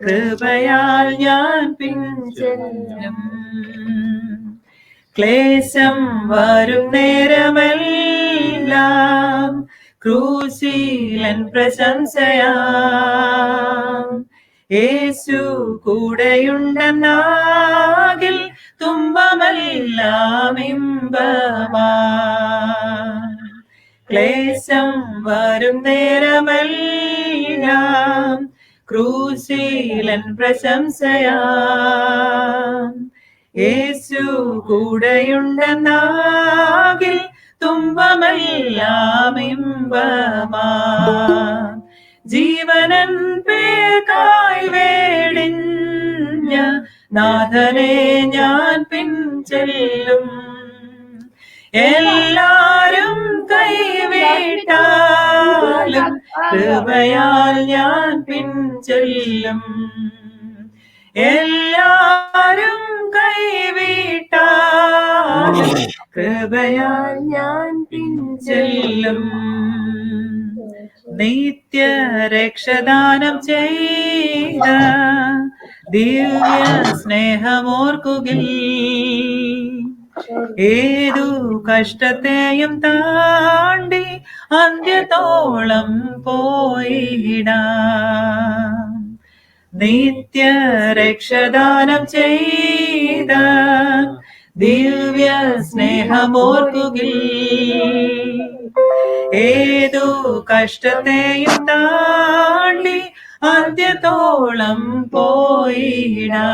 കൃപയാൽ ഞാൻ പിഞ്ചെല്ലും ക്ലേശം വരും നേരമെല്ലാം ക്രൂശീലൻ പ്രശംസയാ. യേശു കൂടെയുണ്ടെന്നാകിൽ തുമ്പമെല്ലാം ഇമ്പമാ. ക്ലേശം വരും നേരമെല്ലാം ക്രൂശീലൻ പ്രശംസയാസു കൂടെയുണ്ടെന്നാകിൽ തുമ്പമെല്ലാം ഇമ്പമാ. ജീവനൻ പേർക്കായി വേടിഞ്ഞ നാഥനെ ഞാൻ പിൻചെല്ലും എല്ലാരും കൈവിട്ടാലും കൃപയാൽ ഞാൻ പിൻചെല്ലും എല്ലാരും കൈവിട്ടാ. കൃപയാൽ ഞാൻ പിൻചെല്ലും നിത്യ രക്ഷദാനം ചെയ്ത ദിവ്യ സ്നേഹമോർക്കുകിൽ ഏതു കഷ്ടത്തെയും താണ്ടി അന്ത്യത്തോളം പോയിടാം. നിത്യ രക്ഷദാനം ചെയ്ത ദിവ്യ സ്നേഹമോർക്കുകിൽ ഏതു കഷ്ടത്തെയും താണ്ടി അന്ത്യത്തോളം പോയിടാം.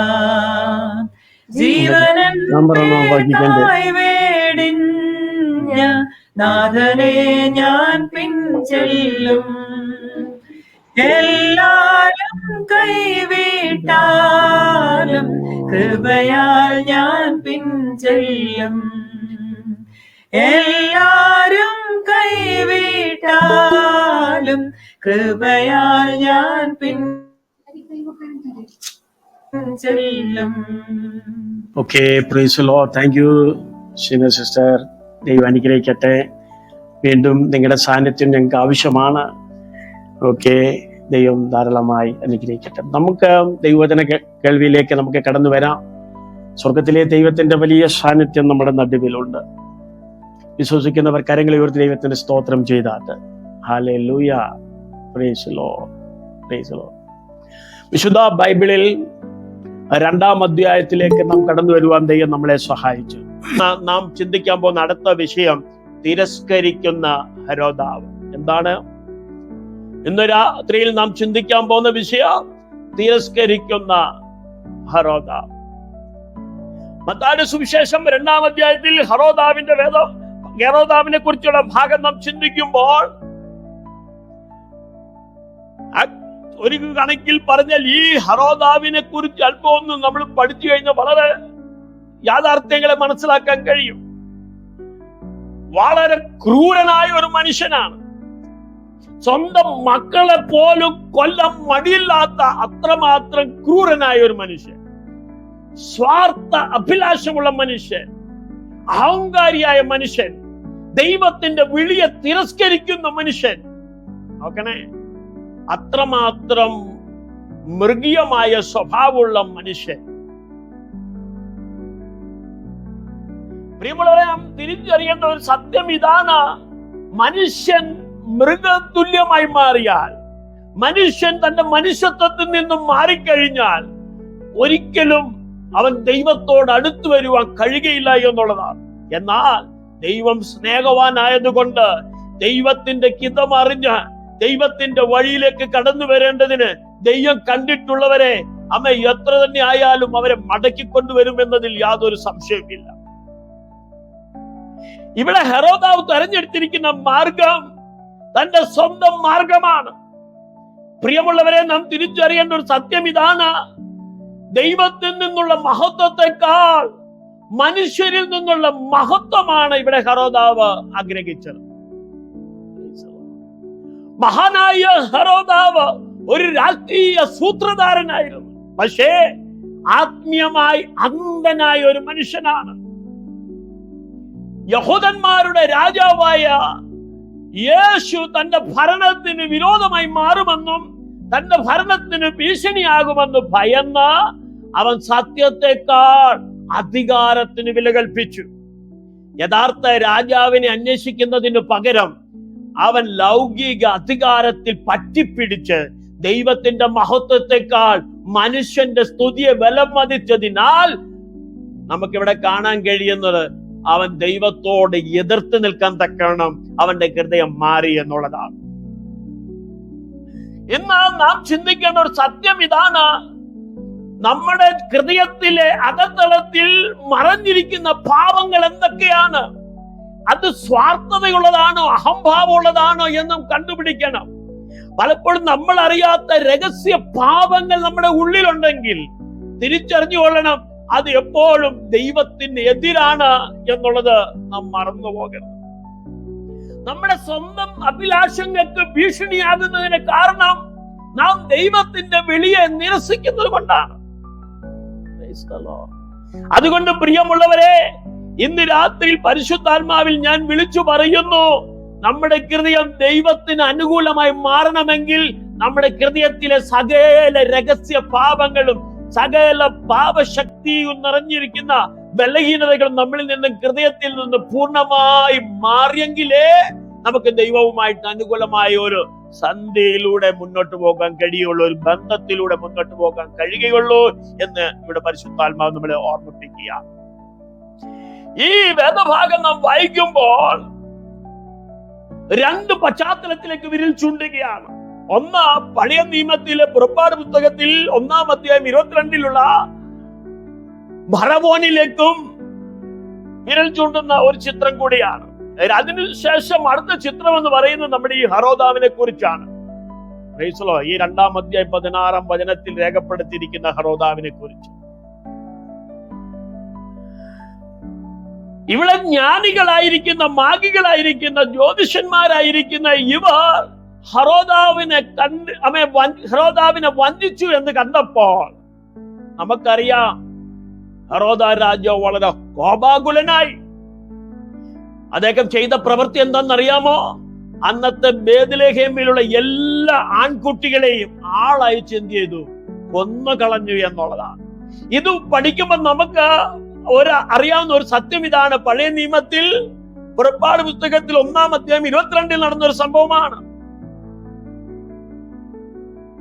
വേടിഞ്ഞ നാഥനെ ഞാൻ പിൻചെല്ലും എല്ലാരും കൈവിട്ടാലും കൃപയാൽ ഞാൻ പിൻചെല്ലും എല്ലാരും കൈവിട്ടാലും കൃപയാൽ ഞാൻ okay praise lord thank you Sheena sister ദൈവം അനുഗ്രഹിക്കട്ടെ. വീണ്ടും നിങ്ങളുടെ സാന്നിധ്യം ഞങ്ങൾക്ക് ആവശ്യമാണ്. ഓക്കെ ദൈവം ധാരാളമായി അനുഗ്രഹിക്കട്ടെ. നമുക്ക് ദൈവവചന കേൾവിയിലേക്ക് നമുക്ക് കടന്നു വരാം. സ്വർഗത്തിലെ ദൈവത്തിന്റെ വലിയ സാന്നിധ്യം നമ്മുടെ നടുവിലുണ്ട്. വിശ്വസിക്കുന്നവർ കരങ്ങളെ ഉയർത്തി ദൈവത്തിന്റെ സ്തോത്രം ചെയ്താട്ട് ഹാലേ ലൂയ പ്രേസ് ലോ പ്രേസ് ലോ വിശുദ്ധ ബൈബിളിൽ രണ്ടാം അധ്യായത്തിലേക്ക് നാം കടന്നു വരുവാൻ ദൈവം നമ്മളെ സഹായിച്ചു. നാം ചിന്തിക്കാൻ പോകുന്ന അടുത്ത വിഷയം തിരസ്കരിക്കുന്ന ഹരോദാവ്. എന്താണ്? ഇന്ന് രാത്രിയിൽ നാം ചിന്തിക്കാൻ പോകുന്ന വിഷയം തിരസ്കരിക്കുന്ന ഹരോദാവ്. മത്താന്റെ സുവിശേഷം രണ്ടാം അധ്യായത്തിൽ ഹറോദാവിന്റെ വേദം ഹെറോദാവിനെ കുറിച്ചുള്ള ഭാഗം നാം ചിന്തിക്കുമ്പോൾ ഒരു കണക്കിൽ പറഞ്ഞാൽ ഈ ഹറോദാവിനെ കുറിച്ച് അല്പം ഒന്ന് നമ്മൾ പഠിച്ചു കഴിഞ്ഞാൽ വളരെ യാഥാർത്ഥ്യങ്ങളെ മനസ്സിലാക്കാൻ കഴിയും. വളരെ ക്രൂരനായ ഒരു മനുഷ്യനാണ്. സ്വന്തം മക്കളെ പോലും കൊല്ലം മടിയില്ലാത്ത അത്രമാത്രം ക്രൂരനായ ഒരു മനുഷ്യൻ. സ്വാർത്ഥ അഭിലാഷമുള്ള മനുഷ്യൻ. അഹങ്കാരിയായ മനുഷ്യൻ. ദൈവത്തിന്റെ വിളിയെ തിരസ്കരിക്കുന്ന മനുഷ്യൻ. നോക്കണേ. അത്രമാത്രം മൃഗീയമായ സ്വഭാവമുള്ള മനുഷ്യൻ. പ്രിയമുള്ളവരെ നാം തിരിച്ചറിയേണ്ട ഒരു സത്യം ഇതാണ്. മനുഷ്യൻ മൃഗതുല്യമായി മാറിയാൽ മനുഷ്യൻ തന്റെ മനുഷ്യത്വത്തിൽ നിന്നും മാറിക്കഴിഞ്ഞാൽ ഒരിക്കലും അവൻ ദൈവത്തോട് അടുത്തു വരുവാൻ കഴിയുകയില്ല എന്നുള്ളതാണ്. എന്നാൽ ദൈവം സ്നേഹവാനായതുകൊണ്ട് ദൈവത്തിന്റെ ഹിതമറിഞ്ഞ് ദൈവത്തിന്റെ വഴിയിലേക്ക് കടന്നു വരേണ്ടതിന് ദൈവം കണ്ടിട്ടുള്ളവരെ അമ്മ എത്ര തന്നെ ആയാലും അവരെ മടക്കിക്കൊണ്ടുവരും എന്നതിൽ യാതൊരു സംശയമില്ല ഇവിടെ ഹെറോദാവ് തെരഞ്ഞെടുത്തിരിക്കുന്ന മാർഗം തന്റെ സ്വന്തം മാർഗമാണ്. പ്രിയമുള്ളവരെ നാം തിരിച്ചറിയേണ്ട ഒരു സത്യം ഇതാണ്. ദൈവത്തിൽ നിന്നുള്ള മഹത്വത്തെക്കാൾ മനുഷ്യരിൽ നിന്നുള്ള മഹത്വമാണ് ഇവിടെ ഹെറോദാവ് ആഗ്രഹിച്ചത്. മഹാനായ ഹരോദാവ് ഒരു രാഷ്ട്രീയ സൂത്രധാരനായിരുന്നു. പക്ഷേ ആത്മീയമായി അന്ധനായ ഒരു മനുഷ്യനാണ്. യഹൂദന്മാരുടെ രാജാവായ യേശു തന്റെ ഭരണത്തിന് വിരോധമായി മാറുമെന്നും തന്റെ ഭരണത്തിന് ഭീഷണിയാകുമെന്ന് ഭയന്ന് അവൻ സത്യത്തെക്കാൾ അധികാരത്തിന് വില കൽപ്പിച്ചു. യഥാർത്ഥ രാജാവിനെ അന്വേഷിക്കുന്നതിന് പകരം അവൻ ലൗകിക അധികാരത്തിൽ പറ്റിപ്പിടിച്ച് ദൈവത്തിന്റെ മഹത്വത്തെക്കാൾ മനുഷ്യന്റെ സ്തുതിയെ വിലമതിച്ചതിനാൽ നമുക്കിവിടെ കാണാൻ കഴിയുന്നത് അവൻ ദൈവത്തോട് എതിർത്ത് നിൽക്കാൻ തക്കണം അവന്റെ ഹൃദയം മാറി എന്നുള്ളതാണ്. ഇന്ന് നാം ചിന്തിക്കേണ്ട ഒരു സത്യം ഇതാണ്. നമ്മുടെ ഹൃദയത്തിലെ അകത്തളത്തിൽ മറഞ്ഞിരിക്കുന്ന പാവങ്ങൾ എന്തൊക്കെയാണ്? അത് സ്വാർത്ഥതയുള്ളതാണോ അഹംഭാവമുള്ളതാണോ എന്നും കണ്ടുപിടിക്കണം. പലപ്പോഴും നമ്മൾ അറിയാത്ത രഹസ്യ പാപങ്ങൾ നമ്മുടെ ഉള്ളിലുണ്ടെങ്കിൽ തിരിച്ചറിഞ്ഞുകൊള്ളണം അത് എപ്പോഴും ദൈവത്തിന് എതിരാണ് എന്നുള്ളത് നാം മറന്നു പോകരുത്. നമ്മുടെ സ്വന്തം അഭിലാഷങ്ങൾക്ക് ഭീഷണിയാകുന്നതിന് കാരണം നാം ദൈവത്തിന്റെ വിളിയെ നിരസിക്കുന്നത് കൊണ്ടാണ്. അതുകൊണ്ട് പ്രിയമുള്ളവരെ ഇന്ന് രാത്രിയിൽ പരിശുദ്ധാത്മാവിൽ ഞാൻ വിളിച്ചു പറയുന്നു നമ്മുടെ ഹൃദയം ദൈവത്തിന് അനുകൂലമായി മാറണമെങ്കിൽ നമ്മുടെ ഹൃദയത്തിലെ സകല രഹസ്യ പാപങ്ങളും സകല പാപശക്തിയും നിറഞ്ഞിരിക്കുന്ന ബലഹീനതകളും നമ്മളിൽ നിന്നും ഹൃദയത്തിൽ നിന്ന് പൂർണമായി മാറിയെങ്കിലേ നമുക്ക് ദൈവവുമായിട്ട് അനുകൂലമായ ഒരു സന്ധ്യയിലൂടെ മുന്നോട്ട് പോകാൻ കഴിയുള്ളൂ ഒരു ബന്ധത്തിലൂടെ മുന്നോട്ട് പോകാൻ കഴിയുകയുള്ളൂ എന്ന് ഇവിടെ പരിശുദ്ധാത്മാവ് നമ്മളെ ഓർമ്മിപ്പിക്കുക ഈ വേദഭാഗം നാം വായിക്കുമ്പോൾ രണ്ട് പശ്ചാത്തലത്തിലേക്ക് വിരൽ ചൂണ്ടുകയാണ്. ഒന്ന് പഴയ നിയമത്തിലെ പുറപ്പാട് പുസ്തകത്തിൽ ഒന്നാം അധ്യായം ഇരുപത്തിരണ്ടിലുള്ള ഭരവോനിലേക്കും വിരൽ ചൂണ്ടുന്ന ഒരു ചിത്രം കൂടിയാണ്. അതിനുശേഷം അടുത്ത ചിത്രം എന്ന് പറയുന്നത് നമ്മുടെ ഈ ഹറോദാവിനെ കുറിച്ചാണ്. ഈ രണ്ടാം അധ്യായം പതിനാറാം വചനത്തിൽ രേഖപ്പെടുത്തിയിരിക്കുന്ന ഹറോദാവിനെ കുറിച്ച്. ഇവിടെ ജ്ഞാനികളായിരിക്കുന്ന മാഗികളായിരിക്കുന്ന ജ്യോതിഷന്മാരായിരിക്കുന്ന ഇവർ ഹറോദാവിനെ കണ്ട് അമേ ഹറോദാവിനെ വഞ്ചിച്ചു എന്ന് കണ്ടപ്പോൾ നമുക്കറിയാം ഹറോദ രാജാവ് വളരെ കോപാകുലനായി. അദ്ദേഹം ചെയ്ത പ്രവൃത്തി എന്താണെന്നറിയാമോ? അന്നത്തെ ബേദലേഹേമിലുള്ള എല്ലാ ആൺകുട്ടികളെയും ആളയച്ച് എന്ത് ചെയ്തു? കൊന്നു കളഞ്ഞു എന്നുള്ളതാണ്. ഇത് പഠിക്കുമ്പോൾ നമുക്ക് ഒരു അറിയാവുന്ന ഒരു സത്യം ഇതാണ്. പഴയ നിയമത്തിൽ പുറപ്പാട് പുസ്തകത്തിൽ ഒന്നാം അധ്യായം ഇരുപത്തിരണ്ടിൽ നടന്ന ഒരു സംഭവമാണ്.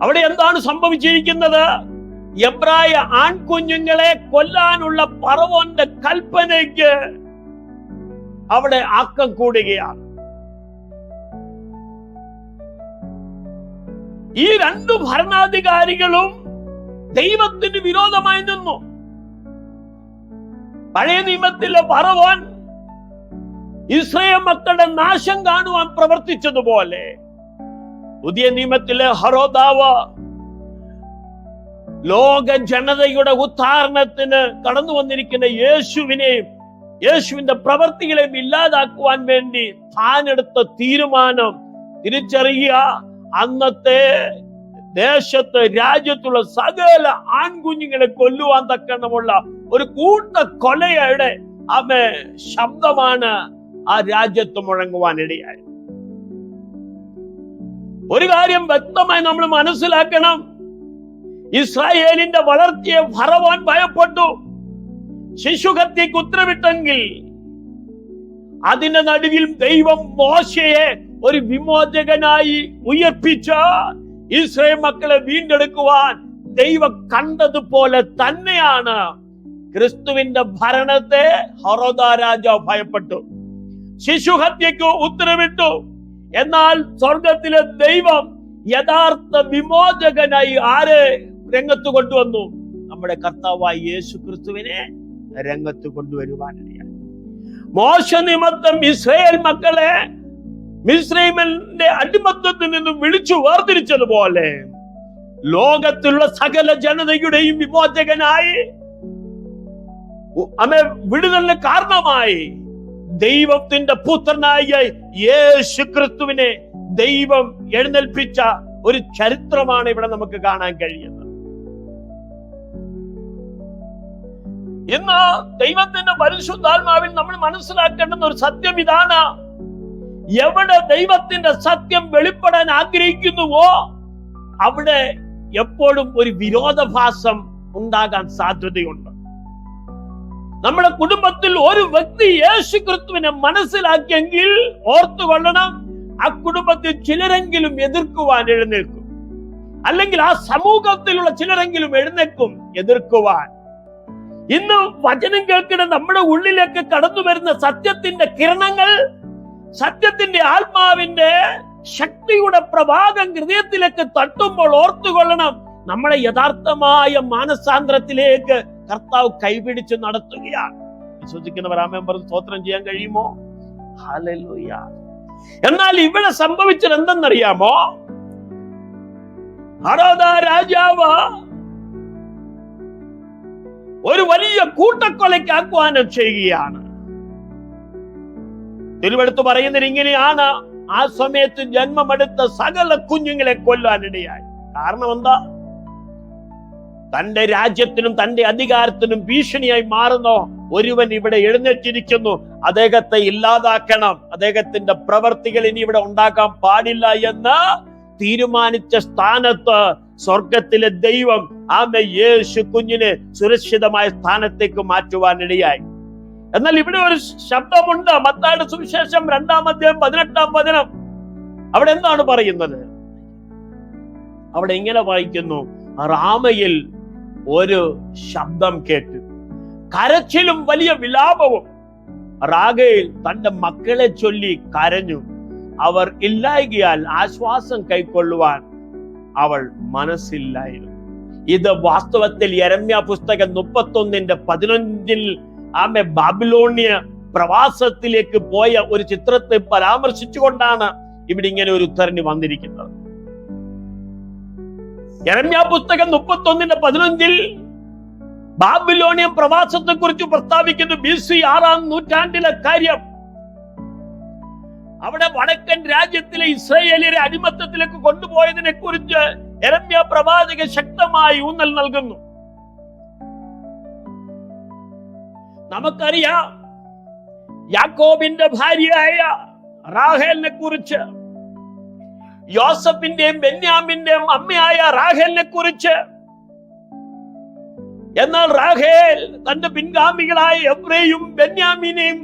അവിടെ എന്താണ് സംഭവിച്ചിരിക്കുന്നത്? എബ്രായ ആൺകുഞ്ഞുങ്ങളെ കൊല്ലാനുള്ള പറവോന്റെ കൽപ്പനയ്ക്ക് അവിടെ ആക്കം കൂടുകയാണ്. ഈ രണ്ടു ഭരണാധികാരികളും ദൈവത്തിന് വിരോധമായി നിന്നു. പഴയ നിയമത്തിലെ പറവാൻ ഇസ്രയേൽ മക്കളുടെ നാശം കാണുവാൻ പ്രവർത്തിച്ചതുപോലെ പുതിയ നിയമത്തിലെ ഹറോദാവ ലോക ജനതയുടെ ഉദ്ധാരണത്തിന് കടന്നു വന്നിരിക്കുന്ന യേശുവിനെയും യേശുവിന്റെ പ്രവർത്തികളെയും ഇല്ലാതാക്കുവാൻ വേണ്ടി താനെടുത്ത തീരുമാനം തിരിച്ചറിയുക. അന്നത്തെ ദേശത്ത് രാജ്യത്തുള്ള സകല ആൺകുഞ്ഞുങ്ങളെ കൊല്ലുവാൻ തക്കണമുള്ള ഒരു കൂട്ട കൊലയുടെ ആമേ ശബ്ദമാണ് ആ രാജ്യത്ത് മുഴങ്ങുവാൻ ഇടയായത് ഒരു കാര്യം വ്യക്തമായി നമ്മൾ മനസ്സിലാക്കണം. ഇസ്രായേലിന്റെ വളർച്ചയെ ഫറവാൻ ഭയപ്പെട്ടു. ശിശുഹത്യക്ക് ഉത്തരവിട്ടെങ്കിൽ അതിന്റെ നടുവിൽ ദൈവം മോശയെ ഒരു വിമോചകനായി ഉയർപ്പിച്ച ഇസ്രായേൽ മക്കളെ വീണ്ടെടുക്കുവാൻ ദൈവം കണ്ടതുപോലെ തന്നെയാണ്. ക്രിസ്തുവിന്റെ ഭരണത്തെ ഹറോദ രാജാവ് ഭയപ്പെട്ടു. ശിശുഹത്യക്ക് ഉത്തരവിട്ടു. എന്നാൽ സ്വർഗത്തിലെ ദൈവം യഥാർത്ഥ വിമോചകനായി ആരെ രംഗത്ത് കൊണ്ടുവന്നു? നമ്മുടെ കർത്താവായ യേശു ക്രിസ്തുവിനെ രംഗത്ത് കൊണ്ടുവരുവാനിടയാണ് മോശ നിമിത്തം ഇസ്രയേൽ മക്കളെ മിസ്രൈമിന്റെ അടിമത്വത്തിൽ നിന്നും വിളിച്ചു വേർതിരിച്ചതുപോലെ ലോകത്തിലുള്ള സകല ജനതയുടെയും വിമോചകനായി വിടുതലിന് കാരണമായി ദൈവത്തിന്റെ പുത്രനായ യേശു ക്രിസ്തുവിനെ ദൈവം എഴുന്നേൽപ്പിച്ച ഒരു ചരിത്രമാണ് ഇവിടെ നമുക്ക് കാണാൻ കഴിയുന്നത്. ഇന്ന് ദൈവത്തിന്റെ പരിശുദ്ധാത്മാവിൽ നമ്മൾ മനസ്സിലാക്കേണ്ടുന്ന ഒരു സത്യം ഇതാണ്. എവിടെ ദൈവത്തിന്റെ സത്യം വെളിപ്പെടാൻ ആഗ്രഹിക്കുന്നുവോ അവിടെ എപ്പോഴും ഒരു വിരോധാഭാസം ഉണ്ടാകാൻ സാധ്യതയുണ്ട്. നമ്മുടെ കുടുംബത്തിൽ ഒരു വ്യക്തി യേശു ക്രിസ്തുവിനെ മനസ്സിലാക്കിയെങ്കിൽ ഓർത്തുകൊള്ളണം ആ കുടുംബത്തിൽ ചിലരെങ്കിലും എതിർക്കുവാൻ എഴുന്നേൽക്കും. അല്ലെങ്കിൽ ആ സമൂഹത്തിലുള്ള ചിലരെങ്കിലും എഴുന്നേൽക്കും എതിർക്കുവാൻ. ഇന്ന് വചനം കേൾക്കുന്ന നമ്മുടെ ഉള്ളിലേക്ക് കടന്നു വരുന്ന സത്യത്തിന്റെ കിരണങ്ങൾ സത്യത്തിന്റെ ആത്മാവിന്റെ ശക്തിയുടെ പ്രഭാതം ഹൃദയത്തിലേക്ക് തട്ടുമ്പോൾ ഓർത്തുകൊള്ളണം. നമ്മളെ യഥാർത്ഥമായ മാനസാന്തരത്തിലേക്ക് കർത്താവ് കൈപിടിച്ച് നടത്തുകയാണ്. വിശ്വസിക്കുന്നവർ ആമേൻ പറഞ്ഞ് സ്തോത്രം ചെയ്യാൻ കഴിയുമോ? എന്നാൽ ഇവിടെ സംഭവിച്ചത് എന്തെന്നറിയാമോ? രാജാവ് ഒരു വലിയ കൂട്ടക്കൊലയ്ക്ക് ആഹ്വാനം ചെയ്യുകയാണ്. തിരുവെടുത്ത് പറയുന്നത് ഇങ്ങനെയാണ്. ആ സമയത്ത് ജന്മമെടുത്ത സകല കുഞ്ഞുങ്ങളെ കൊല്ലാനിടയായി കാരണം എന്താ? തന്റെ രാജ്യത്തിനും തന്റെ അധികാരത്തിനും ഭീഷണിയായി മാറുന്ന ഒരുവൻ ഇവിടെ എഴുന്നേറ്റിരിക്കുന്നു. അദ്ദേഹത്തെ ഇല്ലാതാക്കണം. അദ്ദേഹത്തിന്റെ പ്രവർത്തികൾ ഇനി ഇവിടെ ഉണ്ടാക്കാൻ പാടില്ല എന്ന് തീരുമാനിച്ച സ്ഥാനത്ത് സ്വർഗത്തിലെ ദൈവം ആമേ യേശു കുഞ്ഞിനെ സുരക്ഷിതമായ സ്ഥാനത്തേക്ക് മാറ്റുവാനിടയായി എന്നാൽ ഇവിടെ ഒരു ശബ്ദമുണ്ട്. മത്തായുടെ സുവിശേഷം രണ്ടാം അധ്യായം പതിനെട്ടാം വചനം. അവിടെ എന്താണ് പറയുന്നത്? അവിടെ ഇങ്ങനെ വായിക്കുന്നു. റാമയിൽ ഒരു ശബ്ദം കേട്ടു. കരച്ചിലും വലിയ വിലാപവും. റാഗയിൽ തന്റെ മക്കളെ ചൊല്ലി കരഞ്ഞു. അവർ ഇല്ലായകിയാൽ ആശ്വാസം കൈക്കൊള്ളുവാൻ അവൾ മനസ്സില്ലായിരുന്നു. ഇത് വാസ്തവത്തിൽ എരമ്യ പുസ്തകം മുപ്പത്തൊന്നിന്റെ പതിനഞ്ചിൽ ആമെ ബാബിലോണിയ പ്രവാസത്തിലേക്ക് പോയ ഒരു ചിത്രത്തെ പരാമർശിച്ചുകൊണ്ടാണ് ഇവിടെ ഇങ്ങനെ ഒരു ഉത്തരണി വന്നിരിക്കുന്നത്. യരമ്യ പുസ്തകം മുപ്പത്തൊന്നിന്റെ പതിനഞ്ചിൽ ബാബിലോണിയ പ്രവാസത്തെ കുറിച്ച് പ്രസ്താവിക്കുന്നു. ബി സി ആറാം നൂറ്റാണ്ടിലെ കാര്യം. അവിടെ വടക്കൻ രാജ്യത്തിലെ ഇസ്രയേലിയരെ അടിമത്തത്തിലേക്ക് കൊണ്ടുപോയതിനെ കുറിച്ച് എരമ്യ പ്രവാചകൻ ശക്തമായി ഊന്നൽ നൽകുന്നു. നമുക്കറിയാം. യാക്കോബിന്റെ ഭാര്യയായ റാഹേലിനെ കുറിച്ച് യോസഫിന്റെയും ബെന്യാമിന്റെയും അമ്മയായ റാഹേലിനെ കുറിച്ച്. എന്നാൽ റാഹേൽ തന്റെ പിൻഗാമികളായ എബ്രയും ബെന്യാമിനെയും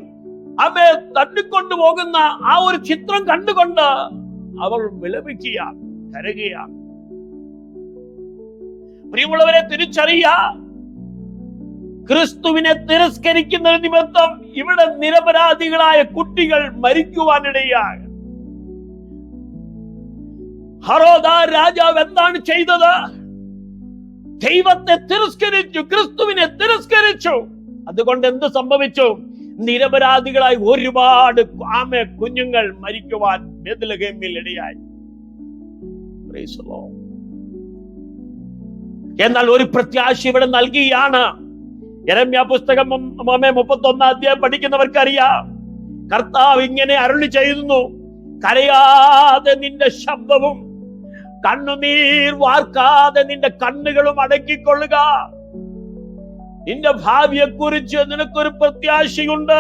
അവയെ തട്ടിക്കൊണ്ടുപോകുന്ന ആ ഒരു ചിത്രം കണ്ടുകൊണ്ട് അവൾ വിലപിക്കുകയാണ് കരുകയാണ് പ്രിയമുള്ളവരെ തിരിച്ചറിയ ക്രിസ്തുവിനെ തിരസ്കരിക്കുന്ന നിമിത്തം ഇവിടെ നിരപരാധികളായ കുട്ടികൾ മരിക്കുവാനിടയാണ് ഹറോദ രാജാവ് എന്താണ് ചെയ്തത്? ദൈവത്തെ തിരസ്കരിച്ചു ക്രിസ്തുവിനെ തിരസ്കരിച്ചു. അതുകൊണ്ട് എന്ത് സംഭവിച്ചു? നിരപരാധികളായി ഒരുപാട് ആമ കുഞ്ഞുങ്ങൾ മരിക്കുവാൻ ഇടയായി. എന്നാൽ ഒരു പ്രത്യാശ ഇവിടെ നൽകിയാണ്. യരമ്യ പുസ്തകം മുപ്പത്തി ഒന്നാം അധ്യായം പഠിക്കുന്നവർക്ക് അറിയാം കർത്താവ് ഇങ്ങനെ അരുളി ചെയ്യുന്നു കരയാതെ നിന്റെ ശബ്ദവും കണ്ണുനീർ വാർക്കാതെ നിന്റെ കണ്ണുകളും അടക്കിക്കൊള്ളുക. നിന്റെ ഭാവിയെ കുറിച്ച് നിനക്കൊരു പ്രത്യാശയുണ്ട്.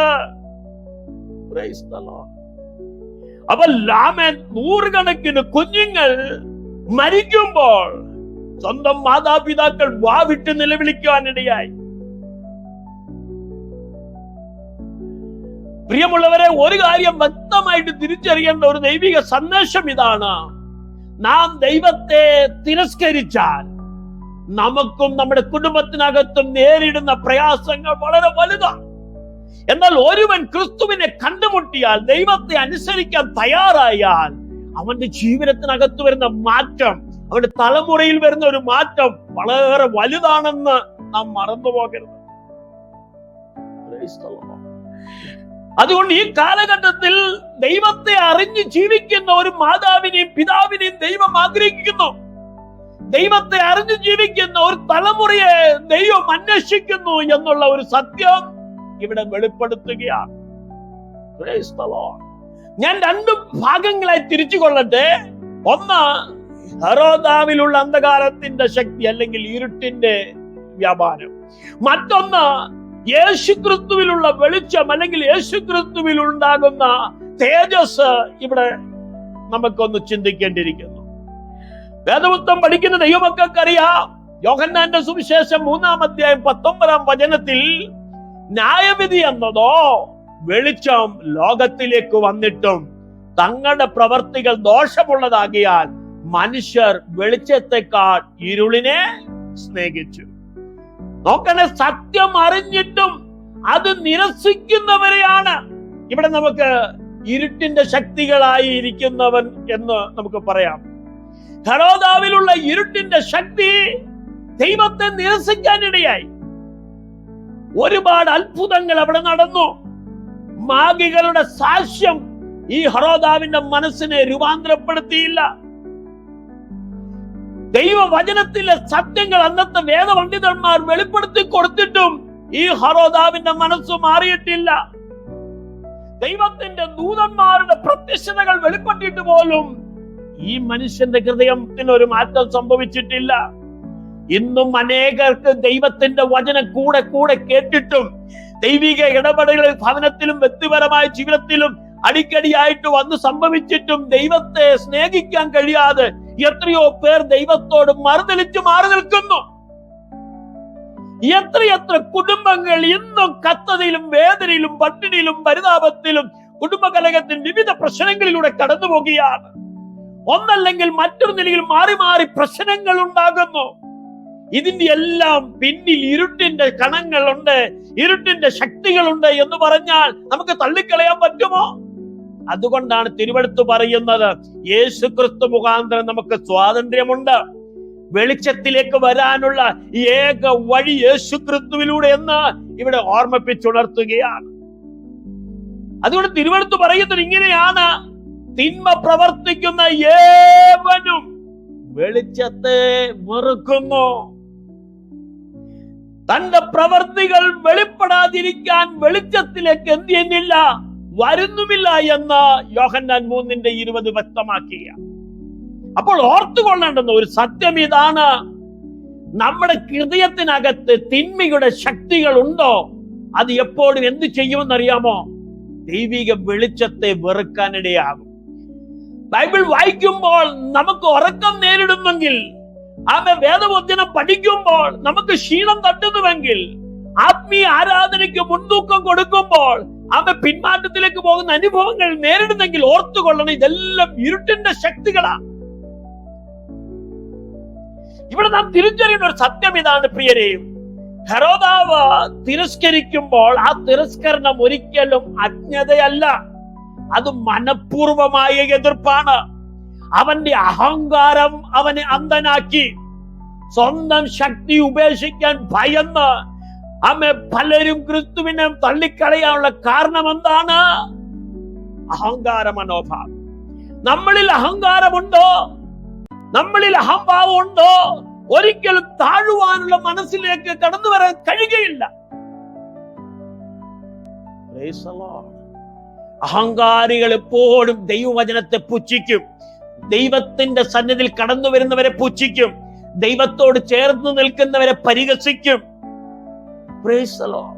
അപ്പൊ ലാമൻ നൂറുകണക്കിന് കുഞ്ഞുങ്ങൾ മരിക്കുമ്പോൾ സ്വന്തം മാതാപിതാക്കൾ വാവിട്ട് നിലവിളിക്കുവാനിടയായി. പ്രിയമുള്ളവരെ ഒരു കാര്യം വ്യക്തമായിട്ട് തിരിച്ചറിയേണ്ട ഒരു ദൈവിക സന്ദേശം ഇതാണ് നാം ദൈവത്തെ തിരസ്കരിച്ചാൽ നമുക്കും നമ്മുടെ കുടുംബത്തിനകത്തും നേരിടുന്ന പ്രയാസങ്ങൾ വളരെ വലുതാണ് എന്നാൽ ഒരുവൻ ക്രിസ്തുവിനെ കണ്ടുമുട്ടിയാൽ ദൈവത്തെ അനുസരിക്കാൻ തയ്യാറായാൽ അവന്റെ ജീവിതത്തിനകത്ത് വരുന്ന മാറ്റം അവന്റെ തലമുറയിൽ വരുന്ന ഒരു മാറ്റം വളരെ വലുതാണെന്ന് നാം മറന്നു പോകരുത്. അതുകൊണ്ട് ഈ കാലഘട്ടത്തിൽ ദൈവത്തെ അറിഞ്ഞ് ജീവിക്കുന്ന ഒരു മാതാവിനെയും പിതാവിനെയും ദൈവം ആഗ്രഹിക്കുന്നു. ദൈവത്തെ അറിഞ്ഞ് ജീവിക്കുന്ന ഒരു തലമുറയെ ദൈവം അന്വേഷിക്കുന്നു എന്നുള്ള ഒരു സത്യം ഇവിടെ വെളിപ്പെടുത്തുകയാണ്. ഞാൻ രണ്ട് ഭാഗങ്ങളായി തിരിച്ചു കൊള്ളട്ടെ ഒന്ന് ഹറോദാവിലുള്ള അന്ധകാരത്തിന്റെ ശക്തി അല്ലെങ്കിൽ ഇരുട്ടിന്റെ വ്യാപാരം. മറ്റൊന്ന് യേശുക്രിസ്തുവിലുള്ള വെളിച്ചം അല്ലെങ്കിൽ യേശുക്രിസ്തുവിൽ ഉണ്ടാകുന്ന തേജസ് ഇവിടെ നമുക്കൊന്ന് ചിന്തിക്കേണ്ടിയിരിക്കുന്നു. വേദവൃത്തം പഠിക്കുന്ന ദൈവമക്കൾക്കറിയാം. യോഹന്നാന്റെ സുവിശേഷം മൂന്നാം അധ്യായം പത്തൊമ്പതാം വചനത്തിൽ ന്യായവിധി എന്നതോ വെളിച്ചം ലോകത്തിലേക്ക് വന്നിട്ടും തങ്ങളുടെ പ്രവർത്തികൾ ദോഷമുള്ളതാകിയാൽ മനുഷ്യർ വെളിച്ചത്തെക്കാൾ ഇരുളിനെ സ്നേഹിച്ചു. നോക്കണേ സത്യം അറിഞ്ഞിട്ടും അത് നിരസിക്കുന്നവരെയാണ്. ഇവിടെ നമുക്ക് ഇരുട്ടിന്റെ ശക്തികളായി ഇരിക്കുന്നവൻ എന്ന് നമുക്ക് പറയാം. ഖരോദാവിലുള്ള ഇരുട്ടിന്റെ ശക്തി ദൈവത്തെ നിരസിക്കാനിടയായി. ഒരുപാട് അത്ഭുതങ്ങൾ അവിടെ നടന്നു. മാഗികളുടെ സാക്ഷ്യം ഈ ഹറോദാവിന്റെ മനസ്സിനെ രൂപാന്തരപ്പെടുത്തിയില്ല. ദൈവവചനത്തിലെ സത്യങ്ങൾ അന്നത്തെ വേദപണ്ഡിതന്മാർ വെളിപ്പെടുത്തി കൊടുത്തിട്ടും ഈ ഹറോദാവിന്റെ മനസ്സ് മാറിയിട്ടില്ല. ദൈവത്തിന്റെ ദൂതന്മാരുടെ പ്രത്യക്ഷതകൾ വെളിപ്പെട്ടിട്ട് പോലും ഈ മനുഷ്യന്റെ ഹൃദയത്തിന് ഒരു മാറ്റം സംഭവിച്ചിട്ടില്ല. ഇന്നും അനേകർക്ക് ദൈവത്തിന്റെ വചനം കൂടെ കൂടെ കേട്ടിട്ടും ദൈവിക ഇടപെടലുകൾ ഭവനത്തിലും വ്യക്തിപരമായ ജീവിതത്തിലും അടിക്കടിയായിട്ട് വന്ന് സംഭവിച്ചിട്ടും ദൈവത്തെ സ്നേഹിക്കാൻ കഴിയാതെ എത്രയോ പേർ ദൈവത്തോട് മറുതലിച്ച് മാറി നിൽക്കുന്നു. എത്രയെത്ര കുടുംബങ്ങൾ ഇന്നും കത്തതയിലും വേദനയിലും പട്ടിണിയിലും പരിതാപത്തിലും കുടുംബകലകത്തിൽ വിവിധ പ്രശ്നങ്ങളിലൂടെ കടന്നു പോകുകയാണ് ഒന്നല്ലെങ്കിൽ മറ്റൊരു നിലയിൽ മാറി മാറി പ്രശ്നങ്ങൾ ഉണ്ടാകുന്നു. ഇതിന്റെ എല്ലാം പിന്നിൽ ഇരുട്ടിന്റെ കണങ്ങളുണ്ട് ഇരുട്ടിന്റെ ശക്തികളുണ്ട് എന്ന് പറഞ്ഞാൽ നമുക്ക് തള്ളിക്കളയാൻ പറ്റുമോ? അതുകൊണ്ടാണ് തിരുവെടുത്ത് പറയുന്നത് യേശു ക്രിസ്തു മുഖാന്തരം നമുക്ക് സ്വാതന്ത്ര്യമുണ്ട്. വെളിച്ചത്തിലേക്ക് വരാനുള്ള ഏക വഴി യേശു ക്രിസ്തുവിലൂടെ എന്ന് ഇവിടെ ഓർമ്മിപ്പിച്ചുണർത്തുകയാണ്. അതുകൊണ്ട് തിരുവെടുത്ത് പറയുന്നത് ഇങ്ങനെയാണ്. തിന്മ പ്രവർത്തിക്കുന്ന ഏവനും വെളിച്ചത്തെ വെറുക്കുന്നു. തന്റെ പ്രവർത്തികൾ വെളിപ്പെടാതിരിക്കാൻ വെളിച്ചത്തിലേക്ക് എന്ത് ചെയ്യുന്നില്ല വരുന്നുമില്ല എന്ന് യോഹന്നാൻ മൂന്നിന്റെ ഇരുപത് വ്യക്തമാക്കുക അപ്പോൾ ഓർത്തുകൊള്ളേണ്ടുന്ന ഒരു സത്യം ഇതാണ്. നമ്മുടെ ഹൃദയത്തിനകത്ത് തിന്മയുടെ ശക്തികൾ ഉണ്ടോ അത് എപ്പോഴും എന്ത് ചെയ്യുമെന്നറിയാമോ? ദൈവിക വെളിച്ചത്തെ വെറുക്കാനിടയാകും. ബൈബിൾ വായിക്കുമ്പോൾ നമുക്ക് ഉറക്കം നേരിടുന്നെങ്കിൽ ആമെ വേദവചനം പഠിക്കുമ്പോൾ നമുക്ക് ക്ഷീണം തട്ടുന്നുവെങ്കിൽ ആത്മീയ ആരാധനയ്ക്ക് മുൻതൂക്കം കൊടുക്കുമ്പോൾ ആമെ പിന്മാറ്റത്തിലേക്ക് പോകുന്ന അനുഭവങ്ങൾ നേരിടുന്നെങ്കിൽ ഓർത്തുകൊള്ളണം. ഇതെല്ലാം ഇരുട്ടിന്റെ ശക്തികളാണ് ഇവിടെ നാം തിരിച്ചറിയുന്ന ഒരു സത്യം ഇതാണ് പ്രിയരെയും ഹെറോദാവ് തിരസ്കരിക്കുമ്പോൾ ആ തിരസ്കരണം ഒരിക്കലും അജ്ഞതയല്ല. അത് മനഃപൂർവമായ എതിർപ്പാണ്. അവന്റെ അഹങ്കാരം അവനെ അന്ധനാക്കി. സ്വന്തം ശക്തി ഉപേക്ഷിക്കാൻ ഭയന്ന് അമ്മ പലരും ക്രിസ്തുവിനെ തള്ളിക്കളയാനുള്ള കാരണം എന്താണ് അഹങ്കാര മനോഭാവം നമ്മളിൽ അഹങ്കാരമുണ്ടോ? നമ്മളിൽ അഹംഭാവം ഉണ്ടോ ഒരിക്കലും താഴുവാനുള്ള മനസ്സിലേക്ക് കടന്നു വരാൻ കഴിയുകയില്ല. അഹങ്കാരികൾ എപ്പോഴും ദൈവവചനത്തെ പുച്ഛിക്കും. ദൈവത്തിന്റെ സന്നിധിയിൽ കടന്നു വരുന്നവരെ പുച്ഛിക്കും. ദൈവത്തോട് ചേർന്ന് നിൽക്കുന്നവരെ പരിഹസിക്കും. Lord.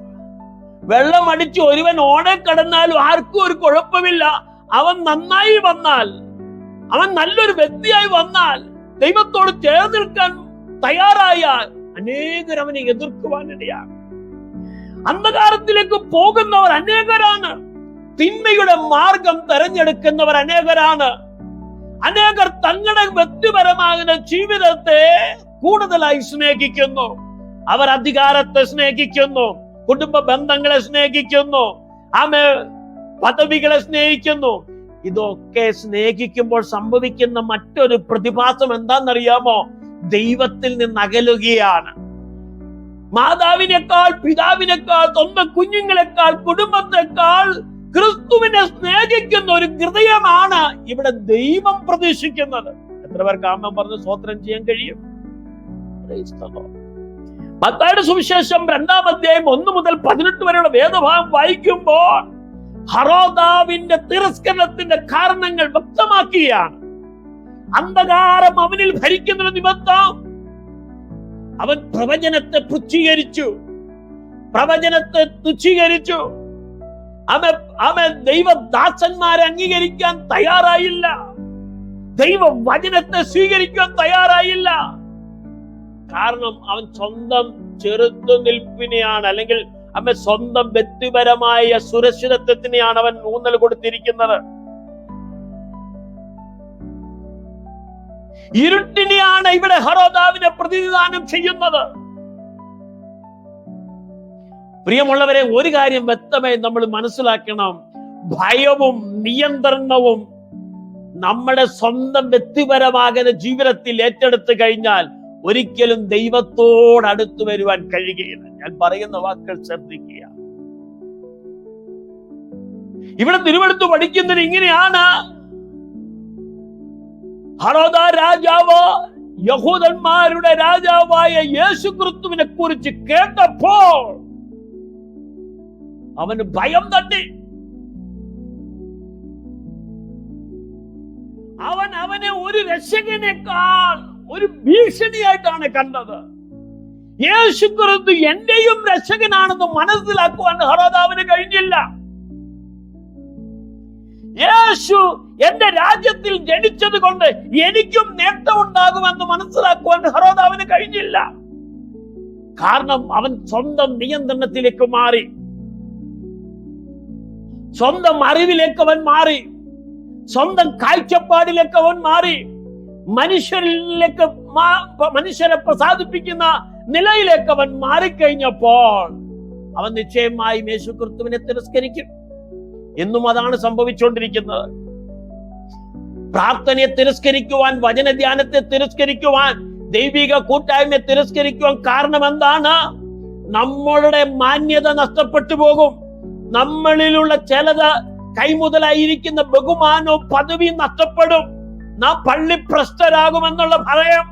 വെള്ളം അടിച്ച് ഒരുവൻ ഓടെ കടന്നാലും ആർക്കും ഒരു കുഴപ്പമില്ല. അവൻ നന്നായി വന്നാൽ അവൻ നല്ലൊരു വ്യക്തിയായി വന്നാൽ ദൈവത്തോട് ചേർന്ന് നിൽക്കാൻ തയ്യാറായാൽ അനേകർ അവനെ എതിർക്കുവാനിടയാണ് അന്ധകാരത്തിലേക്ക് പോകുന്നവർ അനേകരാണ്. തിന്മയുടെ മാർഗം തെരഞ്ഞെടുക്കുന്നവർ അനേകരാണ്. അനേകർ തങ്ങളുടെ വ്യക്തിപരമാകുന്ന ജീവിതത്തെ കൂടുതലായി സ്നേഹിക്കുന്നു. അവർ അധികാരത്തെ സ്നേഹിക്കുന്നു കുടുംബ ബന്ധങ്ങളെ സ്നേഹിക്കുന്നു ആമേ പദവികളെ സ്നേഹിക്കുന്നു. ഇതൊക്കെ സ്നേഹിക്കുമ്പോൾ സംഭവിക്കുന്ന മറ്റൊരു പ്രതിഭാസം എന്താണെന്നറിയാമോ? ദൈവത്തിൽ നിന്ന് അകലുകയാണ്. മാതാവിനേക്കാൾ പിതാവിനേക്കാൾ സ്വന്തം കുഞ്ഞുങ്ങളെക്കാൾ കുടുംബത്തെക്കാൾ ക്രിസ്തുവിനെ സ്നേഹിക്കുന്ന ഒരു ഹൃദയമാണ് ഇവിടെ ദൈവം പ്രതീക്ഷിക്കുന്നത്. എത്ര പേർക്ക് ആമ പറഞ്ഞ് സ്വോത്രം ചെയ്യാൻ കഴിയും. മത്തായുടെ സുവിശേഷം രണ്ടാം അധ്യായം ഒന്ന് മുതൽ പതിനെട്ട് വരെയുള്ള വേദഭാഗം വായിക്കുമ്പോൾ ഹറോദാവിന്റെ തിരസ്കരണത്തിന്റെ കാരണങ്ങൾ വ്യക്തമാക്കുകയാണ്. അന്ധകാരം അവനിൽ ഭരിക്കുന്ന നിമിത്തം അവൻ പ്രവചനത്തെ പുച്ഛീകരിച്ചു. പ്രവചനത്തെ തുച്ഛീകരിച്ചു. അവൻ അവൻ ദൈവദാസന്മാരെ അംഗീകരിക്കാൻ തയ്യാറായില്ല. ദൈവ വചനത്തെ സ്വീകരിക്കാൻ തയ്യാറായില്ല. കാരണം അവൻ സ്വന്തം ചെറുത്തുനിൽപ്പിനെയാണ് അല്ലെങ്കിൽ അവൻ സ്വന്തം വ്യക്തിപരമായ സുരക്ഷിതത്വത്തിനെയാണ് അവൻ ഊന്നൽ കൊടുത്തിരിക്കുന്നത്. ഇരുട്ടിനെയാണ് ഇവിടെ ഹറോദാവിനെ പ്രതിനിധാനം ചെയ്യുന്നത്. പ്രിയമുള്ളവരെ ഒരു കാര്യം വ്യക്തമായി നമ്മൾ മനസ്സിലാക്കണം. ഭയവും നിയന്ത്രണവും നമ്മുടെ സ്വന്തം വ്യക്തിപരമാകുന്ന ജീവിതത്തിൽ ഏറ്റെടുത്തു കഴിഞ്ഞാൽ ഒരിക്കലും ദൈവത്തോട് അടുത്തു വരുവാൻ കഴിയുകയില്ല. ഞാൻ പറയുന്ന വാക്കുകൾ ശ്രദ്ധിക്കുക. ഇവിടെ തിരുവെടുത്ത് പഠിക്കുന്നത് ഇങ്ങനെയാണ്. ഹറോദ രാജാവ് യഹൂദന്മാരുടെ രാജാവായ യേശു ക്രിസ്തുവിനെ കുറിച്ച് കേട്ടപ്പോൾ അവന് ഭയം തട്ടി. അവൻ അവനെ ഒരു രക്ഷകനേക്കാൾ ഒരു ഭീഷണിയായിട്ടാണ് കണ്ടത്. യേശു ക്രിസ്തു എന്റെയും രക്ഷകനാണെന്ന് മനസ്സിലാക്കുവാൻ ഹറോദാവിന് കഴിഞ്ഞില്ല. യേശു എന്റെ രാജ്യത്തിൽ ജനിച്ചത് കൊണ്ട് എനിക്കും നേട്ടം ഉണ്ടാകുമെന്ന് മനസ്സിലാക്കുവാൻ ഹറോദാവിന് കഴിഞ്ഞില്ല. കാരണം അവൻ സ്വന്തം നിയന്ത്രണത്തിലേക്ക് മാറി. സ്വന്തം അറിവിലേക്ക് അവൻ മാറി. സ്വന്തം കാഴ്ചപ്പാടിലേക്ക് അവൻ മാറി. മനുഷ്യരിലേക്ക് മനുഷ്യരെ പ്രസാദിപ്പിക്കുന്ന നിലയിലേക്ക് അവൻ മാറിക്കഴിഞ്ഞപ്പോൾ അവൻ നിശ്ചയമായും യേശു ക്രിസ്തുവിനെ തിരസ്കരിക്കും. എന്നും അതാണ് സംഭവിച്ചുകൊണ്ടിരിക്കുന്നത്. പ്രാർത്ഥനയെ തിരസ്കരിക്കുവാൻ വചനധ്യാനത്തെ തിരസ്കരിക്കുവാൻ ദൈവിക കൂട്ടായ്മയെ തിരസ്കരിക്കുവാൻ കാരണം എന്താണ്? നമ്മളുടെ മാന്യത നഷ്ടപ്പെട്ടു പോകും. നമ്മളിലുള്ള ചിലത് കൈമുതലായിരിക്കുന്ന ബഹുമാനവും പദവിയും നഷ്ടപ്പെടും. നാം പള്ളി ഭ്രഷ്ടരാകുമെന്നുള്ള ഭയം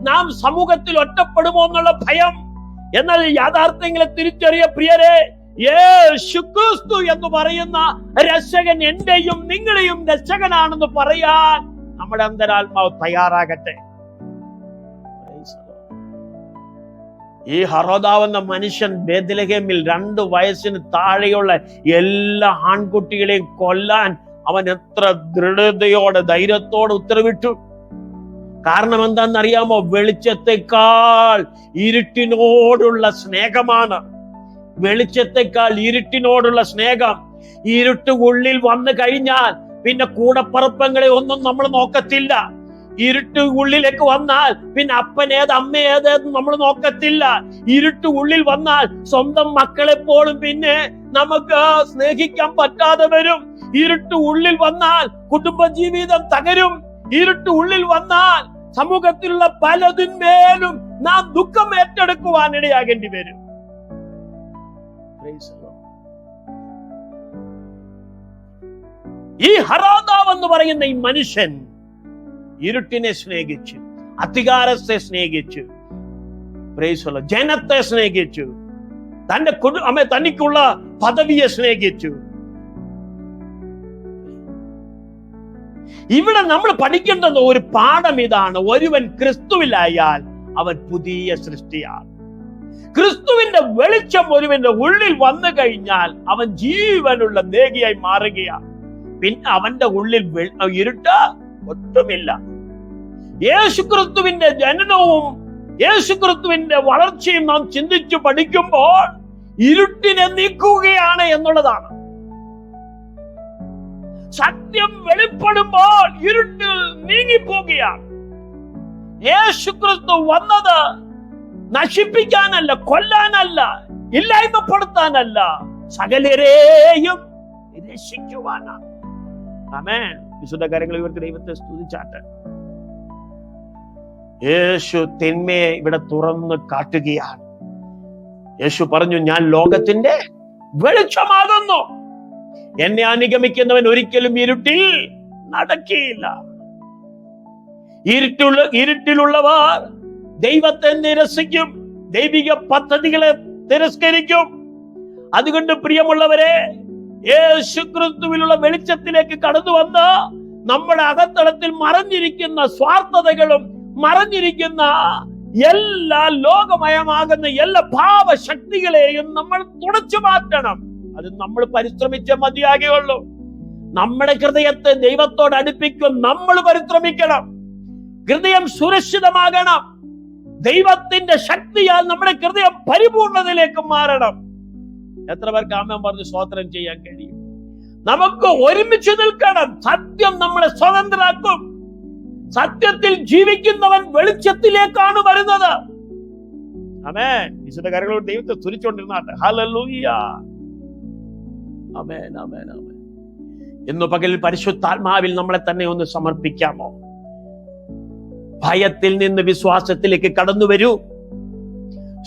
നാം സമൂഹത്തിൽ ഒറ്റപ്പെടുമോ എന്നുള്ള ഭയം എന്നാൽ യാഥാർത്ഥ്യങ്ങളെ തിരിച്ചറിയ പ്രിയരെ യേശുക്രിസ്തു എന്ന് പറയുന്ന രക്ഷകൻ എന്റെയും നിങ്ങളെയും രക്ഷകനാണെന്ന് പറയാൻ നമ്മുടെ അന്തരാത്മാവ് തയ്യാറാകട്ടെ. ഈ ഹറോദാവെന്ന മനുഷ്യൻ ബേദലഹേമിൽ രണ്ട് വയസ്സിന് താഴെയുള്ള എല്ലാ ആൺകുട്ടികളെയും കൊല്ലാൻ അവൻ എത്ര ദൃഢതയോടെ ധൈര്യത്തോടെ ഉത്തരവിട്ടു. കാരണം എന്താണെന്നറിയാമോ? വെളിച്ചത്തെക്കാൾ ഇരുട്ടിനോടുള്ള സ്നേഹമാണ്. വെളിച്ചത്തെക്കാൾ ഇരുട്ടിനോടുള്ള സ്നേഹം. ഇരുട്ട് ഉള്ളിൽ വന്നു കഴിഞ്ഞാൽ പിന്നെ കൂടപ്പറപ്പങ്ങളെ ഒന്നും നമ്മൾ നോക്കത്തില്ല. ഇരുട്ട് ഉള്ളിലേക്ക് വന്നാൽ പിന്നെ അപ്പൻ ഏത് അമ്മ ഏതെന്ന് നമ്മൾ നോക്കത്തില്ല. ഇരുട്ട് ഉള്ളിൽ വന്നാൽ സ്വന്തം മക്കളെ പോലും പിന്നെ നമുക്ക് സ്നേഹിക്കാൻ പറ്റാതെ വരും. ഇരുട്ട് ഉള്ളിൽ വന്നാൽ കുടുംബ ജീവിതം തകരും. ഇരുട്ട് ഉള്ളിൽ വന്നാൽ സമൂഹത്തിലുള്ള പലതിന്മേലും നാം ദുഃഖം ഏറ്റെടുക്കുവാൻ ഇടയാകേണ്ടി വരും. ഈ ഹറാദാവ് എന്ന് പറയുന്ന ഈ മനുഷ്യൻ ഇരുട്ടിനെ സ്നേഹിച്ചു അധികാരത്തെ സ്നേഹിച്ചു. പ്രേസുള്ള ജനത്തെ സ്നേഹിച്ചു. തന്റെ കുടു അമ്മ തനിക്കുള്ള പദവിയെ സ്നേഹിച്ചു. ഇവിടെ നമ്മൾ പഠിക്കേണ്ടത് ഒരു പാഠം ഇതാണ്. ഒരുവൻ ക്രിസ്തുവിലായാൽ അവൻ പുതിയ സൃഷ്ടിയാണ്. ക്രിസ്തുവിന്റെ വെളിച്ചം ഒരുവന്റെ ഉള്ളിൽ വന്നു കഴിഞ്ഞാൽ അവൻ ജീവനുള്ള ദേഹിയായി മാറുകയാണ്. പിന്നെ അവന്റെ ഉള്ളിൽ ഇരുട്ട് ഒട്ടുമില്ല യേശുക്രിസ്തുവിന്റെ ജനനവും യേശുക്രിസ്തുവിന്റെ വളർച്ചയും നാം ചിന്തിച്ചു പഠിക്കുമ്പോൾ ഇരുട്ടിനെ നീക്കുകയാണ് എന്നുള്ളതാണ്. സത്യം വെളിപ്പെടുമ്പോൾ ഇരുട്ടിൽ നീങ്ങിപ്പോകുകയാണ്. യേശുക്രിസ്തു വന്നത് നശിപ്പിക്കാനല്ല കൊല്ലാനല്ല ഇല്ലായ്മപ്പെടുത്താനല്ല. സകലരെയും രക്ഷിക്കുവാനാണ്. ആമേൻ. വിശുദ്ധ കാര്യങ്ങൾ ഇവർക്ക് ദൈവത്തെ സ്തുതിച്ചാട്ട്. യേശു തിന്മയെ ഇവിടെ തുറന്ന് കാട്ടുകയാണ്. യേശു പറഞ്ഞു ഞാൻ ലോകത്തിന്റെ വെളിച്ചമാകുന്നു. എന്നെ അനുഗമിക്കുന്നവൻ ഒരിക്കലും ഇരുട്ടിൽ നടക്കിയില്ല ഇരുട്ടുള്ള ഇരുട്ടിലുള്ളവർ ദൈവത്തെ നിരസിക്കും. ദൈവിക പദ്ധതികളെ തിരസ്കരിക്കും. അതുകൊണ്ട് പ്രിയമുള്ളവരെ യേശു ക്രിസ്തുവിലുള്ള വെളിച്ചത്തിലേക്ക് കടന്നു വന്ന് നമ്മുടെ അകത്തളത്തിൽ മറഞ്ഞിരിക്കുന്ന സ്വാർത്ഥതകളും മറഞ്ഞിരിക്കുന്ന എല്ലാ ലോകമയമാകുന്ന എല്ലാ ഭാവശക്തികളെയും നമ്മൾ തുടച്ചു മാറ്റണം. അത് നമ്മൾ പരിശ്രമിച്ച മതിയാകുകയുള്ളൂ. നമ്മുടെ ഹൃദയത്തെ ദൈവത്തോട് അടുപ്പിക്കും നമ്മൾ പരിശ്രമിക്കണം. ഹൃദയം സുരക്ഷിതമാകണം. ദൈവത്തിന്റെ ശക്തിയാൽ നമ്മുടെ ഹൃദയം പരിപൂർണതയിലേക്ക് മാറണം. എത്ര പേർക്ക് ആമൻ പറഞ്ഞ് സ്വോത്രം ചെയ്യാൻ കഴിയും? നമുക്ക് ഒരുമിച്ച് നിൽക്കണം. സത്യം നമ്മളെ സ്വതന്ത്രരാക്കും. സത്യത്തിൽ ജീവിക്കുന്നവൻ വെളിച്ചത്തിലേക്കാണ് വരുന്നത്. അമേ വിശുദ്ധ കരകളോട് ദൈവത്തെ തുരിച്ചോണ്ടിരുന്നാട്ടെ ഹലലൂയ ഇന്നു പകൽ പരിശുദ്ധാത്മാവിൽ നമ്മളെ തന്നെ ഒന്ന് സമർപ്പിക്കാമോ? ഭയത്തിൽ നിന്ന് വിശ്വാസത്തിലേക്ക് കടന്നു വരൂ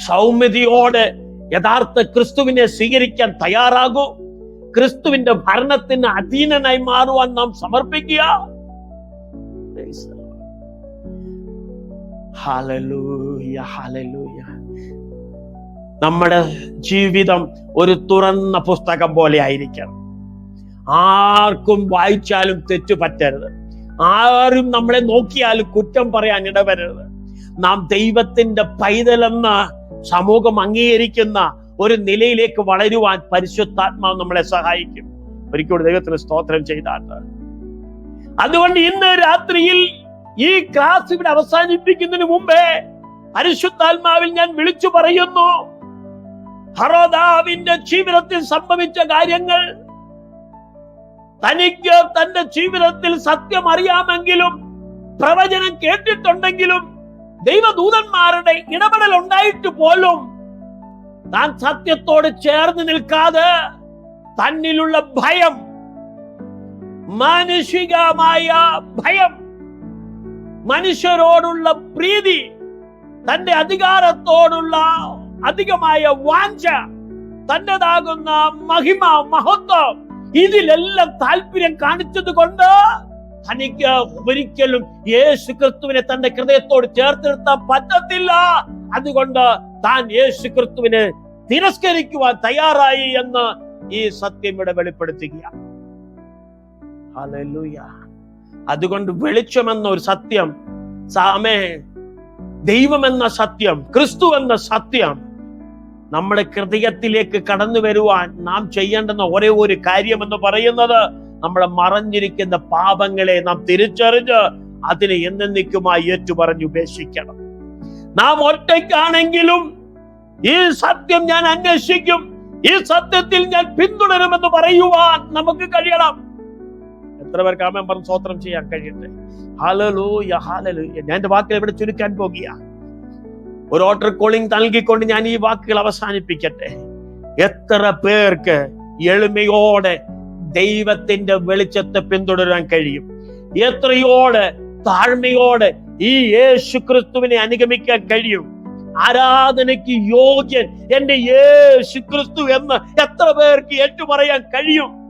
സൗമ്യതയോടെ യഥാർത്ഥ ക്രിസ്തുവിനെ സ്വീകരിക്കാൻ തയ്യാറാകൂ. ക്രിസ്തുവിന്റെ ഭരണത്തിന് അധീനനായി മാറുവാൻ നാം സമർപ്പിക്കുക. നമ്മുടെ ജീവിതം ഒരു തുറന്ന പുസ്തകം പോലെ ആയിരിക്കണം. ആർക്കും വായിച്ചാലും തെറ്റു പറ്റരുത്. ആരും നമ്മളെ നോക്കിയാലും കുറ്റം പറയാൻ ഇടവരരുത്. നാം ദൈവത്തിന്റെ പൈതലെന്ന് സമൂഹം അംഗീകരിക്കുന്ന ഒരു നിലയിലേക്ക് വളരുവാൻ പരിശുദ്ധാത്മാവ് നമ്മളെ സഹായിക്കും. ഒരിക്കലും ദൈവത്തിന് സ്തോത്രം ചെയ്താട്ട്. അതുകൊണ്ട് ഇന്ന് രാത്രിയിൽ ഈ ക്ലാസ് ഇവിടെ അവസാനിപ്പിക്കുന്നതിന് മുമ്പേ പരിശുദ്ധാത്മാവിൽ ഞാൻ വിളിച്ചു പറയുന്നു ഹറോദാവിന്റെ ജീവിതത്തിൽ സംഭവിച്ച കാര്യങ്ങൾ തനിക്ക് തന്റെ ജീവിതത്തിൽ സത്യം അറിയാമെങ്കിലും പ്രവചനം കേട്ടിട്ടുണ്ടെങ്കിലും ദൈവദൂതന്മാരുടെ ഇടപെടൽ ഉണ്ടായിട്ട് പോലും താൻ സത്യത്തോട് ചേർന്ന് നിൽക്കാതെ തന്നിലുള്ള ഭയം മാനുഷികമായ ഭയം മനുഷ്യരോടുള്ള പ്രീതി തന്റെ അധികാരത്തോടുള്ള അധികമായ വാഞ്ച തന്റേതാകുന്ന മഹിമ മഹത്വം ഇതിലെല്ലാം താല്പര്യം കാണിച്ചത് കൊണ്ട് തനിക്ക് ഒരിക്കലും യേശു ക്രിസ്തുവിനെ തന്റെ ഹൃദയത്തോട് ചേർത്ത് നിർത്താൻ പറ്റത്തില്ല അതുകൊണ്ട് താൻ യേശു ക്രിസ്തുവിനെ തിരസ്കരിക്കുവാൻ തയ്യാറായി എന്ന് ഈ സത്യം ഇവിടെ വെളിപ്പെടുത്തുകയാണ്. അതുകൊണ്ട് വെളിച്ചമെന്ന ഒരു സത്യം സാമേ ദൈവമെന്ന സത്യം ക്രിസ്തു എന്ന സത്യം നമ്മുടെ ഹൃദയത്തിലേക്ക് കടന്നു വരുവാൻ നാം ചെയ്യേണ്ടുന്ന ഒരേ ഒരു കാര്യം എന്ന് പറയുന്നത് നമ്മളെ മറഞ്ഞിരിക്കുന്ന പാപങ്ങളെ നാം തിരിച്ചറിഞ്ഞ് അതിനെ എന്നെന്നിക്കുമായി ഏറ്റുപറഞ്ഞ് ഉപേക്ഷിക്കണം. നാം ഒറ്റയ്ക്കാണെങ്കിലും ഈ സത്യം ഞാൻ അന്വേഷിക്കും. ഈ സത്യത്തിൽ ഞാൻ പിന്തുടരുമെന്ന് പറയുവാൻ നമുക്ക് കഴിയണം. എത്ര പേർക്ക് ആമൻ പറഞ്ഞ് സ്വോത്രം ചെയ്യാൻ കഴിയട്ടെ? ഹാലലൂയ ഹലലു ഞാൻ എന്റെ വാക്കുകൾ ഇവിടെ ചുരുക്കാൻ പോകുക ഒരു ഓട്ടർ കോളിംഗ് നൽകിക്കൊണ്ട് ഞാൻ ഈ വാക്കുകൾ അവസാനിപ്പിക്കട്ടെ. എത്ര പേർക്ക് എളിമയോടെ ദൈവത്തിന്റെ വെളിച്ചത്തെ പിന്തുടരാൻ കഴിയും. എത്രയോട് താഴ്മയോടെ ഈ യേശു ക്രിസ്തുവിനെ അനുഗമിക്കാൻ കഴിയും? ആരാധനയ്ക്ക് യോഗ്യൻ എന്റെ യേശു ക്രിസ്തു എന്ന് എത്ര പേർക്ക് ഏറ്റുപറയാൻ കഴിയും?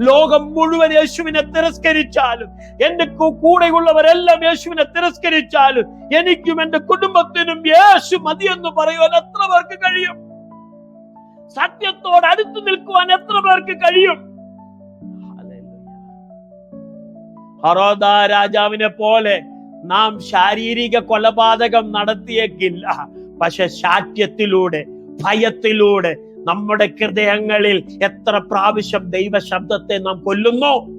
ലോകം മുഴുവൻ യേശുവിനെ തിരസ്കരിച്ചാലും എന്റെ കൂടെയുള്ളവരെല്ലാം യേശുവിനെ തിരസ്കരിച്ചാലും എനിക്കും എന്റെ കുടുംബത്തിനും യേശു മതി എന്ന് പറയുവാൻ എത്ര പേർക്ക് കഴിയും? സത്യത്തോട് അടുത്തു നിൽക്കുവാൻ എത്ര പേർക്ക് കഴിയും? ഹറോദ രാജാവിനെ പോലെ നാം ശാരീരിക കൊലപാതകം നടത്തിയേക്കില്ല. പക്ഷെ ശാഠ്യത്തിലൂടെ ഭയത്തിലൂടെ നമ്മുടെ ഹൃദയങ്ങളിൽ എത്ര പ്രാവശ്യം ദൈവ ശബ്ദത്തെ നാം കൊല്ലുന്നു.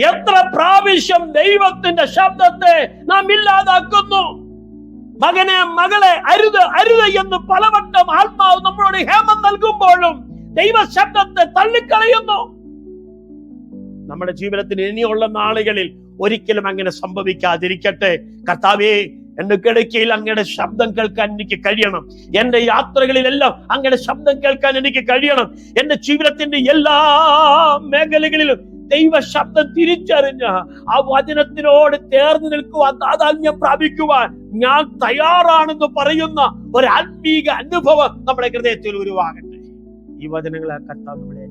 എത്ര പ്രാവശ്യം ദൈവത്തിന്റെ ശബ്ദത്തെ നാം ഇല്ലാതാക്കുന്നു? മകനെ മകളെ അരുത് അരുത് എന്ന് പലവട്ടം ആത്മാവ് നമ്മളോട് ഹേമം നൽകുമ്പോഴും ദൈവ ശബ്ദത്തെ തള്ളിക്കളയുന്നു. നമ്മുടെ ജീവിതത്തിൽ ഇനിയുള്ള നാളുകളിൽ ഒരിക്കലും അങ്ങനെ സംഭവിക്കാതിരിക്കട്ടെ. കർത്താവേ എന്റെ കിടക്കയിൽ അങ്ങയുടെ ശബ്ദം കേൾക്കാൻ എനിക്ക് കഴിയണം. എന്റെ യാത്രകളിലെല്ലാം അങ്ങയുടെ ശബ്ദം കേൾക്കാൻ എനിക്ക് കഴിയണം. എന്റെ ജീവിതത്തിന്റെ എല്ലാ മേഖലകളിലും ദൈവ ശബ്ദം തിരിച്ചറിഞ്ഞ് ആ വചനത്തിനോട് ചേർന്ന് നിൽക്കുവാൻ താതാത്മ്യം പ്രാപിക്കുവാൻ ഞാൻ തയ്യാറാണെന്ന് പറയുന്ന ഒരു ആത്മീക അനുഭവം നമ്മുടെ ഹൃദയത്തിൽ ഉരുവാകട്ടെ. ഈ വചനങ്ങളെ കർത്താവ് നമ്മളെ.